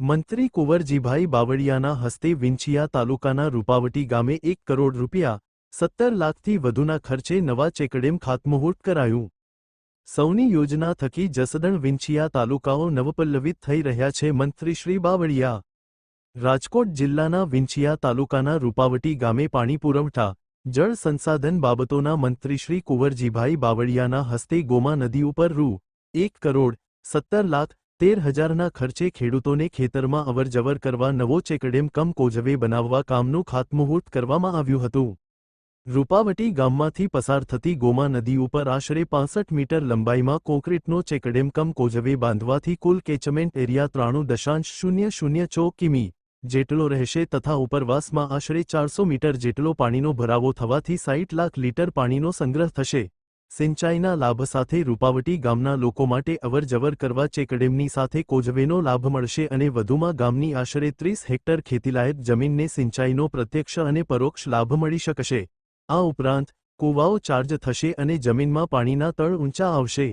મંત્રી કુંવરજીભાઈ બાવળિયાના હસ્તે વિંછિયા તાલુકાના રૂપાવટી ગામે એક કરોડ રૂપિયા, સત્તર લાખથી વધુના ખર્ચે નવા ચેકડેમ ખાતમુહૂર્ત કરાયું. સૌની યોજના થકી જસદણ વિંછિયા તાલુકાઓ નવપલ્લવિત થઈ રહ્યા છે મંત્રી શ્રી બાવળિયા. રાજકોટ જિલ્લાના વિંછિયા તાલુકાના રૂપાવટી ગામે પાણી પુરવઠા, જળ સંસાધન બાબતોના મંત્રી શ્રી કુંવરજીભાઈ બાવળિયાના હસ્તે ગોમા નદી ઉપર રૂ, એક કરોડ, સત્તર લાખ તેર હજારના ખર્ચે ખેડૂતોને ખેતરમાં અવરજવર કરવા નવો ચેકડેમ કમ કોજવે બનાવવા કામનું ખાતમુહૂર્ત કરવામાં આવ્યું હતું. રૂપાવટી ગામમાંથી પસાર થતી ગોમા નદી ઉપર આશરે પાંસઠ મીટર લંબાઈમાં કોન્ક્રીટનો ચેકડેમ કમ કોજવે બાંધવાથી કુલ કેચમેન્ટ એરિયા ત્રાણું દશાંશ શૂન્ય શૂન્ય ચો કિમી જેટલો રહેશે તથા ઉપરવાસમાં આશરે ચારસો મીટર જેટલો પાણીનો ભરાવો થવાથી સાઈઠ લાખ લીટર પાણીનો સંગ્રહ થશે. સિંચાઈના લાભ સાથે રૂપાવટી ગામના લોકો માટે અવરજવર કરવા ચેકડેમની સાથે કોજવેનો લાભ મળશે અને વધુમાં ગામની આશરે ત્રીસ હેક્ટર ખેતીલાયક જમીનને સિંચાઈનો પ્રત્યક્ષ અને પરોક્ષ લાભ મળી શકશે. આ ઉપરાંત, કૂવાઓ ચાર્જ થશે અને જમીનમાં પાણીના તળ ઊંચા આવશે.